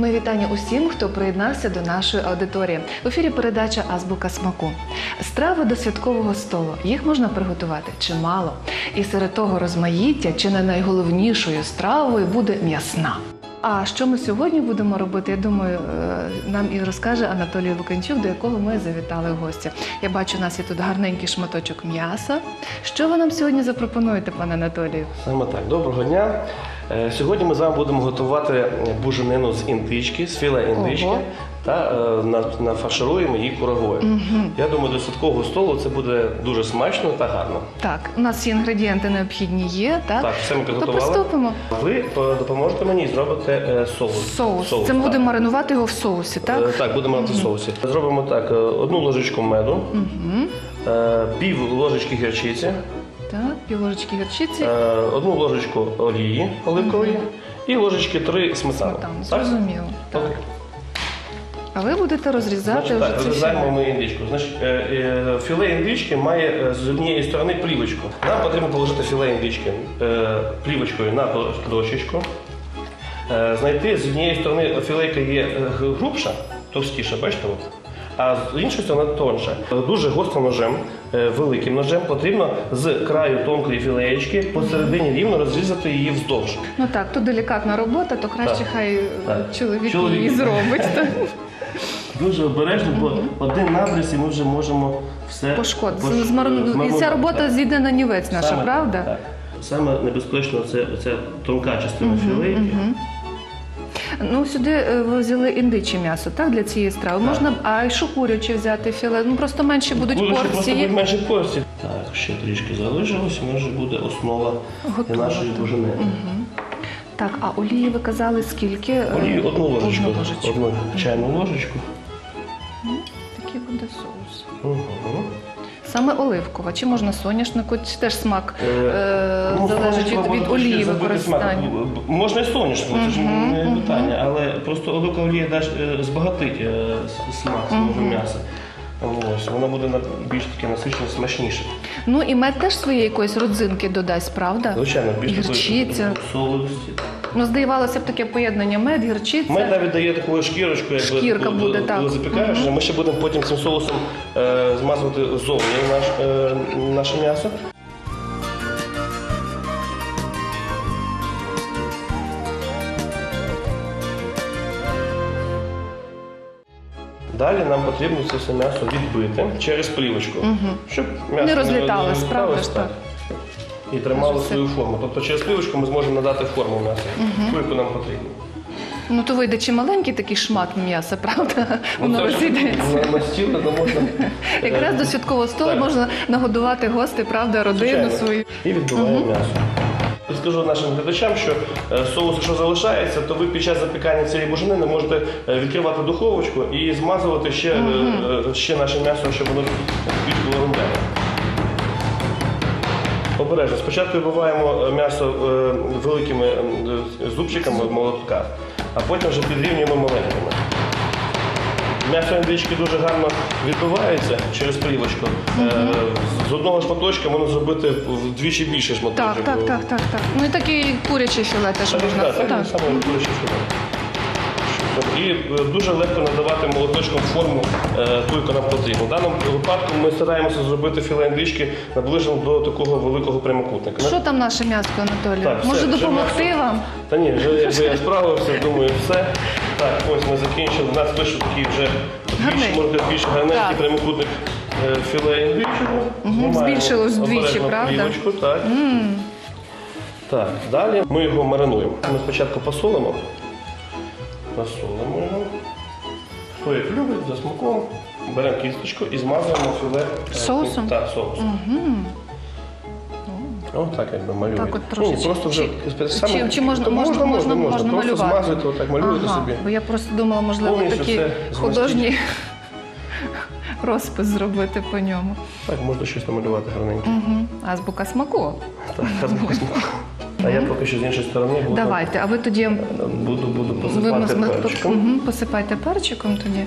Ми вітання усім, хто приєднався до нашої аудиторії. В ефірі передача Азбука смаку. Страви до святкового столу. Їх можна приготувати чимало. І серед того розмаїття чи не найголовнішою стравою буде м'ясна. А що ми сьогодні будемо робити? Я думаю, е, нам і розкаже Анатолій Луканчук, до якого ми завітали в гості. Я бачу, у нас є тут гарненький шматочок м'яса. Що ви нам сьогодні запропонуєте, пане Анатолію? Саме так, доброго дня. Е, Сьогодні ми з вами будемо готувати буженину з індички, з філе індички Ого. Та е, нафаршируємо її курагою. Я думаю, до святкового столу це буде дуже смачно та гарно. Так, у нас всі інгредієнти необхідні є, так? Так, все ми То підготували. приступимо. Ви е, допоможете мені і зробите е, соус. Соус. Це ми так. будемо маринувати його в соусі, так? Е, Так, будемо в соусі. Зробимо так: е, одну ложечку меду, е, пів ложечки гірчиці, Так, пів ложечки гірчиці. е, одну ложечку олії оливкової і ложечки три сметани. Так? зрозуміло. Так. Окей. А ви будете розрізати Значить, так, вже розрізаємо ми індичку. Значить, е, е, філе індички має е, з однієї сторони плівочку. Нам потрібно положити філе індички плівочкою на до- дощечку. Знайти з однієї сторони філейка є грубша, товстіша, бачите? От. А з іншої сторони тонша. Дуже гострим ножем, великим ножем потрібно з краю тонкої філеєчки посередині рівно розрізати її вздовж. Ну так, то делікатна робота, то краще Так. хай Так. чоловік, Чоловік. її зробить. так. Дуже обережно, бо один набріз і ми вже можемо все Пошкодити. пош- Змарну- І ця змарнувати. робота зійде на нівець наша, Саме правда? так, так. Саме небезпечно це, це тонка частина філейки. Ну, сюди е, ви взяли індиче м'ясо, так, для цієї страви. Можна, а й шукуряче взяти філе. Ну просто менші будуть Курячі просто порції. будуть менше порції. Так, ще трішки залишилось, і вже буде основа для нашої так. буженини. Так, а олії ви казали скільки? Е, Олію одну ложечку, Одну ложечку. одну чайну ложечку. Саме оливкова, чи можна соняшнику, чи теж смак е, Ну, залежить від, соняшнику від можна олії використання. смак. Можна і соняшнику, це ж не питання, але просто оливкова олія дасть, е, збагатить е, с- смак самого м'яса. Ось, воно буде на- більш таке насичене, смачніше. Ну і мед теж своєї якоїсь родзинки додасть, правда? Звичайно, більш Гірчиця. такої солодості. Ну, здавалося б таке поєднання мед, гірчиця. Мед навіть дає таку шкірочку, як Шкірка буде, так. запікаєш. Ми ще будемо потім цим соусом е, змазувати зовні наш, е, наше м'ясо. Далі нам потрібно це все м'ясо відбити через плівочку, щоб м'ясо Не розліталось, правда ж так? І тримало свою форму. Тобто через плівочку ми зможемо надати форму м'ясу, ту, яку нам потрібно. Ну то вийде чи маленький такий шмат м'яса, правда? Воно Ну, це розійдеться. На, стіл то можна Якраз до святкового столу Так. можна нагодувати гостей, правда, родину Звичайно. свою. І відбиваємо м'ясо. Скажу нашим глядачам, що е, соус, якщо залишається, то ви під час запікання цієї буженини можете е, відкривати духовочку і змазувати ще, е, е, ще наше м'ясо, щоб воно більш було рум'яне. Обережно. Спочатку вибиваємо е, м'ясо е, великими зубчиками молотка, а потім вже підрівнюємо маленькими. М'ясо індички дуже гарно відбивається через плівочку. Е, З одного шматочка можна зробити вдвічі більше шматочок. Так, так, так, так, так. Ну і такий курячий філе теж Так, можна. так, так, Так. саме куряче філе. І е, дуже легко надавати молоточком форму е, ту, яку нам потрібно. В даному випадку ми стараємося зробити філе індички наближено до такого великого прямокутника. Що там наше м'ясо, Анатолій? Так, все, Може вже допомогти м'ясо. вам? Та ні, вже якби я справився, думаю, все. Так, ось ми закінчили. У нас вийшов такий вже більш, можна більш гарненький Так. прямокутник е, філе індичого. Знімаємо збільшилось вдвічі, обережно правда? плівочку, так. Так, далі ми його маринуємо. Ми спочатку посолимо. Його. Хто як любить, за смаком. Беремо кісточку і змазуємо філе. е, Соусом? Так, соусом. О, так якби малюєте. Так от Ні, трошечки. просто вже Чи- саме- чи- чи можна- то можна- можна- можна Просто малювати? змазуєте, отак малюєте Ага, собі. Бо я просто думала, можливо, Повністю такий все художній розпис зробити по ньому. Так, можна щось намалювати гарненько. Угу. Азбука смаку. Так, гарненько. А я поки що з іншої сторони буду, Давайте, а ви тоді буду, буду посипати перчиком. Мгм, посипайте перчиком тоді.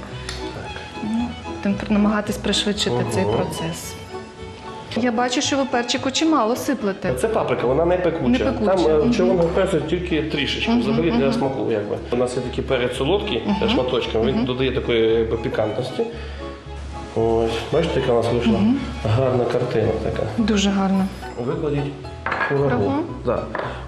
Будемо намагатись пришвидшити цей процес. Я бачу, що ви перчику чимало сиплете. Це паприка, вона не пекуча. Не пекуча, Там е, мгм. червоного перцю тільки трішечки, взагалі для смаку. Якби. У нас є такий перець солодкий uh шматочками, він додає такої якби, пікантності. Ось, бачите, яка у нас вийшла гарна картина така. Дуже гарно. Викладіть курагу. Да.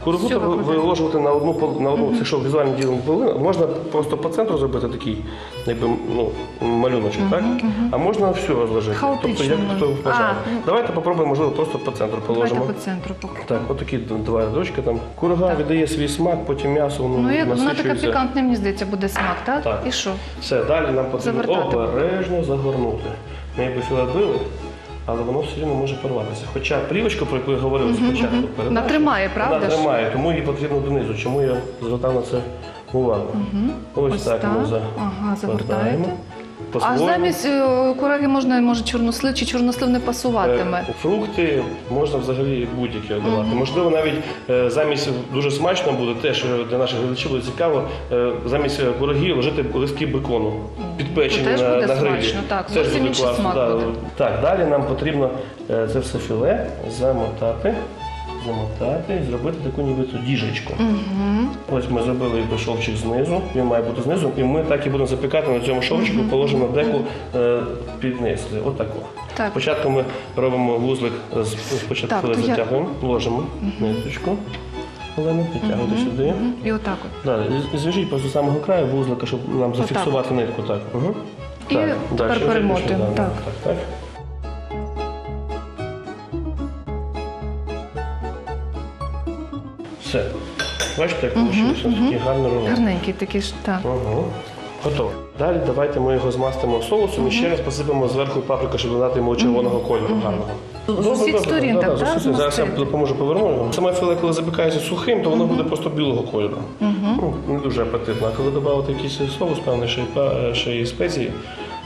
Курагу треба виложувати на одну на одну, це що візуально ділимо половину. Можна просто по центру зробити такий, якби ну, малюночок, так? А можна всю розложити. Тобто, як хто бажає. А, ну. Давайте попробуємо, можливо, просто по центру Давайте положимо. по центру поки. Так, от такі два рядочки там. Курага віддає свій смак, потім м'ясо воно Ну, як вона така насичується. пікантна, мені здається, буде смак, так? Так. І що? Все, далі нам потрібно Завертати. обережно загорнути. Ми якби філе били, але воно все рівно може порватися. Хоча плівочку, про яку я говорив спочатку, передачі, Вона тримає, правда Вона тримає, тому її потрібно донизу. Чому я звертав на це увагу? Ось, Ось так, так. ми Ага, завертаєте. завертаємо. А По-своєму. замість е, кураги можна, може, чорнослив чи чорнослив не пасуватиме. Е, Фрукти можна взагалі будь-які додавати. Можливо, навіть е, замість дуже смачно буде теж е, для наших глядачів буде цікаво. е, Замість е, кураги ложити листки бекону, підпечені теж на, буде на грилі. смачно, так, Теж зовсім інший смак буде. Так, далі нам потрібно е, це все філе замотати. Замотати і зробити таку нібито діжечку. Ось ми зробили якби шовчик знизу, він має бути знизу, і ми так і будемо запікати на цьому шовчику, положимо деку е, під низ. Отако. Так. Спочатку ми робимо вузлик, з- спочатку Так, то я- затягуємо, ложимо ниточку, Олену, підтягуйте сюди. І отак от. Да, і зв'яжіть просто з самого краю вузлика, щоб нам зафіксувати нитку. Так. Угу. І тепер перемотуємо, так. так, так. Все. Бачите, як вийшло? Такий гарний рулет. Гарненький такий ж, так. Угу. Готово. Далі давайте ми його змастимо соусом і ще раз посипемо зверху паприка, щоб додати йому червоного кольору гарного. З усіх сторін так, так, усіх. Зараз я допоможу поверну. Саме філе, коли запікається сухим, то воно буде просто білого кольору. Ну, не дуже апетитно. А коли додати якийсь соус, певний, ще й, па- ще й спеції,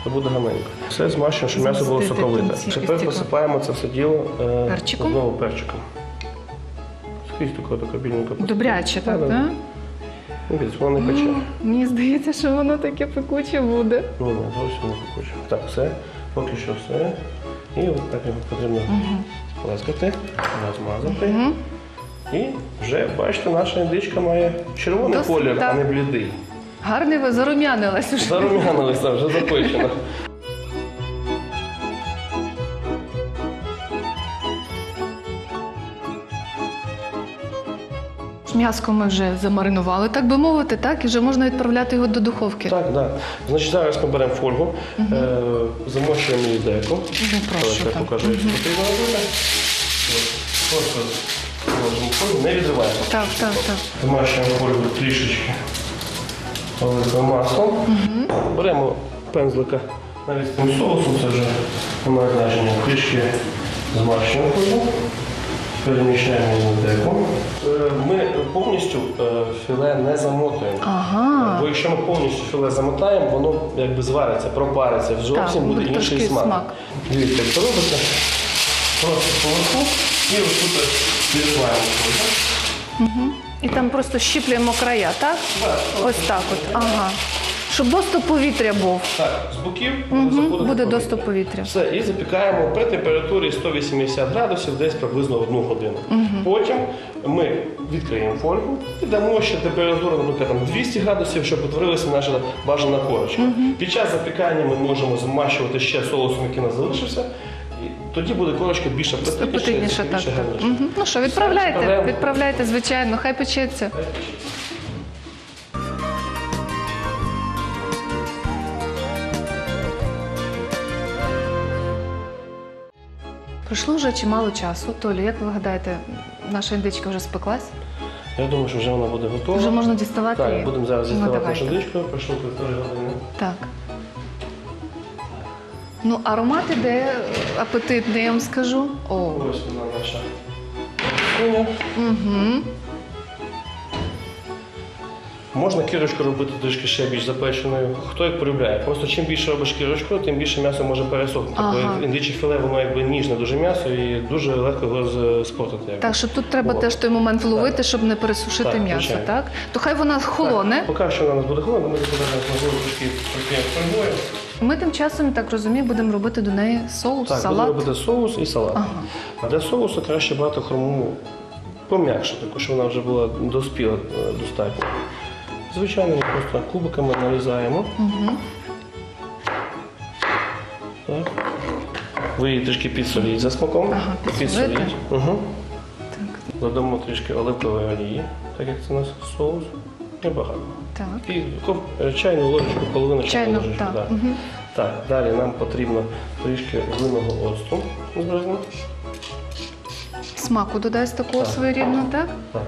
то буде ганенько. Все змащуємо, щоб м'ясо було Змастити соковите. Тепер посипаємо це все діло е, Перчиком? знову перчиком. Такого така біленька. Добряче, так, Да, да. так? Ну, не пече. Мені здається, що воно таке пекуче буде. Ну, ні, зовсім не хочу. Так, все, поки що все. І от так його потрібно плескати, розмазати. І вже, бачите, наша індичка має червоний Досить, колір, а не блідий. Гарний ви зарум'янилась уже. Зарум'янилися, вже запечено. М'яско ми вже замаринували, так би мовити, так, і вже можна відправляти його до духовки. Так, так. Значить, зараз ми беремо фольгу, е, замочуємо її деку. Ну, прошу, так. покажу, ложимо фольгу, не відриваємо. Так, так, так. Змащуємо фольгу трішечки оливковим маслом. Беремо пензлика навіть з соусом, це вже немає значення. Трішки змащуємо фольгу, переміщаємо її на деку. Е, Ми повністю е, філе не замотуємо. Ага. Бо якщо ми повністю філе замотаємо, воно якби звариться, пропариться, зовсім Так, буде буде інший смак. смак. Дивіться, як це робиться. Просто поверху і ось тут відриваємо. І там просто щіплюємо края, так? Так, Ось так от. Ага. Щоб доступ повітря був. Так, з боків Угу. Буде повітря. доступ повітря. Все, і запікаємо при температурі 180 градусів десь приблизно одну годину. Потім ми відкриємо фольгу і дамо ще температуру, наприклад, там 200 градусів, щоб утворилася наша бажана корочка. Під час запікання ми можемо змащувати ще соусом, який у нас залишився. Тоді буде корочка більш апетитніша, Апетитніше, так, так. гарніша. Ну що, відправляйте, відправляйте, звичайно, хай печеться. Пройшло вже чимало часу. Толі, як ви гадаєте, наша індичка вже спеклась? Я думаю, що вже вона буде готова. Вже можна діставати Так, будемо зараз Ну, діставати давайте. нашу дичку, пройшло півтори години. Так. Ну, аромат іде апетитний, я вам скажу. О, Ось вона наша куня. угу. Можна кірочку робити трішки ще більш запеченою. Хто як полюбляє. Просто чим більше робиш кірочку, тим більше м'ясо може пересохнути. Ага. Бо індиче філе, воно якби ніжне дуже м'ясо і дуже легко його спортити. якби. Так, що тут треба Було. теж той момент вловити, щоб не пересушити Так, м'ясо, звичайно. так? То хай вона холоне. Так, поки що вона нас буде холодна, ми закладаємо можливо трішки фольгою. Ми тим часом, так розумію, будемо робити до неї соус, Так, салат. будемо робити соус і салат. Ага. А для соусу краще брати хурму пом'якше, таку, щоб вона вже була доспіла е, достатньо. Звичайно, ми просто кубиками нарізаємо. Угу. Так. Ви її трішки підсоліть за смаком. Ага, підсолити. Угу. Так, Додамо трішки оливкової олії, так як це у нас соус. Небагато. так. І е, чайну ложечку, половину Чайну, ложечки. так. да. Угу. Так, далі нам потрібно трішки винного оцту збризну. Смаку додасть такого Так. своєрідного, так? Так.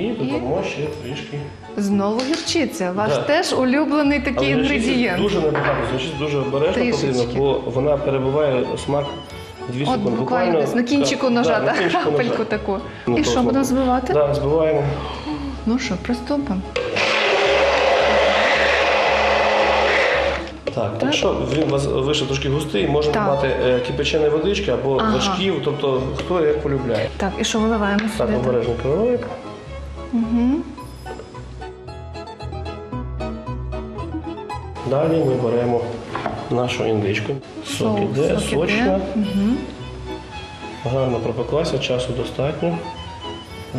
І додамо ще трішки. Знову гірчиця. Ваш Да. теж улюблений такий Але інгредієнт. Дуже небагато, значить дуже обережно Трішечки. потрібно, бо вона перебуває смак 2 От секунди. буквально десь на кінчику так, ножа, да, на так, кінчику крапельку ножа. таку. Ну, І то що, будемо збивати? Да, збиваємо. Ну що, приступимо. Так, якщо він у вас вийшов трошки густий, можна Так. додати е, кипяченої водички або Ага. вершків, тобто хто як полюбляє. Так, і що виливаємо Так, сюди? обережно переливаємо. Угу. Далі ми беремо нашу індичку. Сок Соус, іде, сок іде. сочна, Угу. гарно пропеклася, часу достатньо.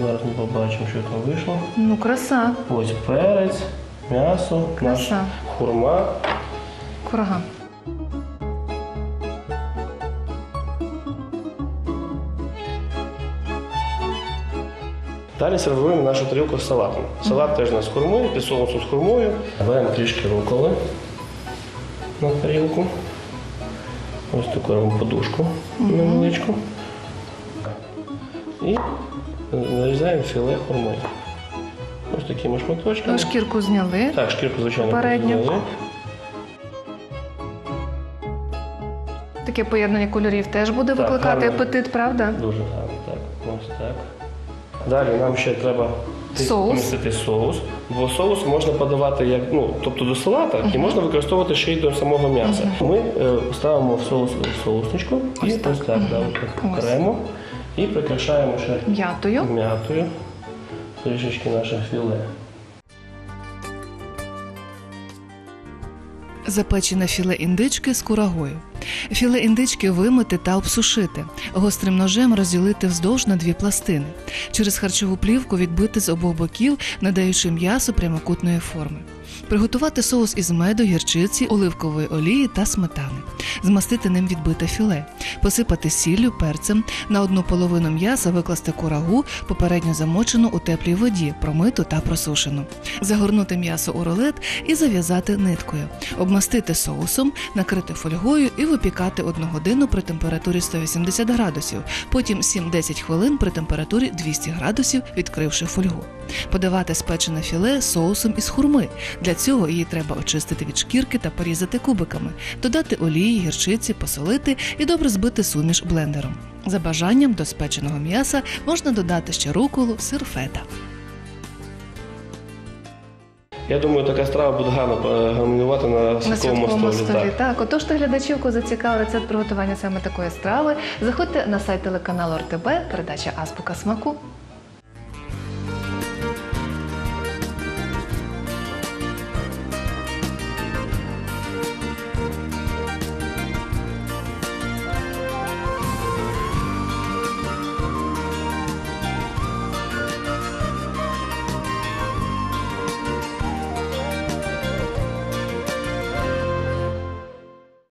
Зараз ми побачимо, що там вийшло. Ну, краса, Ось перець, м'ясо, наш краса. хурма. Курага. Далі сервуємо нашу тарілку з салатом. Салат теж у нас з хурмою, під соусом з хурмою. Беремо трішки руколи на тарілку. Ось таку робимо подушку невеличку. І нарізаємо філе хурми. Ось такими шматочками. Шкірку зняли. Так, шкірку, звичайно, Попередньо. зняли. Таке поєднання кольорів теж буде Так, викликати гарно. апетит, правда? Дуже гарно, так. Ось так. Далі нам ще треба Соус. помістити соус. Бо соус можна подавати як, ну, тобто до салата, і можна використовувати ще й до самого м'яса. Ми е, ставимо в соус в соусничку і Ось так. да, ось так Ось. окремо. І прикрашаємо ще М'ятою. м'ятою трішечки наше філе. Запечене філе індички з курагою. Філе індички вимити та обсушити, гострим ножем розділити вздовж на дві пластини. Через харчову плівку відбити з обох боків, надаючи м'ясо прямокутної форми. Приготувати соус із меду, гірчиці, оливкової олії та сметани. Змастити ним відбите філе, посипати сіллю, перцем, на одну половину м'яса викласти курагу, попередньо замочену у теплій воді, промиту та просушену. Загорнути м'ясо у рулет і зав'язати ниткою, обмастити соусом, накрити фольгою і випікати одну годину при температурі 180 градусів, потім 7-10 хвилин при температурі 200 градусів, відкривши фольгу. Подавати спечене філе соусом із хурми. Для цього її треба очистити від шкірки та порізати кубиками, додати олії, гірчиці, посолити і добре збити суміш блендером. За бажанням до спеченого м'яса можна додати ще руколу, сир фета. Я думаю, така страва буде гарно гармонувати на святковому столі. столі. Так. Так, отож ти глядачівку зацікавив рецепт приготування саме такої страви. Заходьте на сайт телеканалу РТБ, передача Азбука смаку.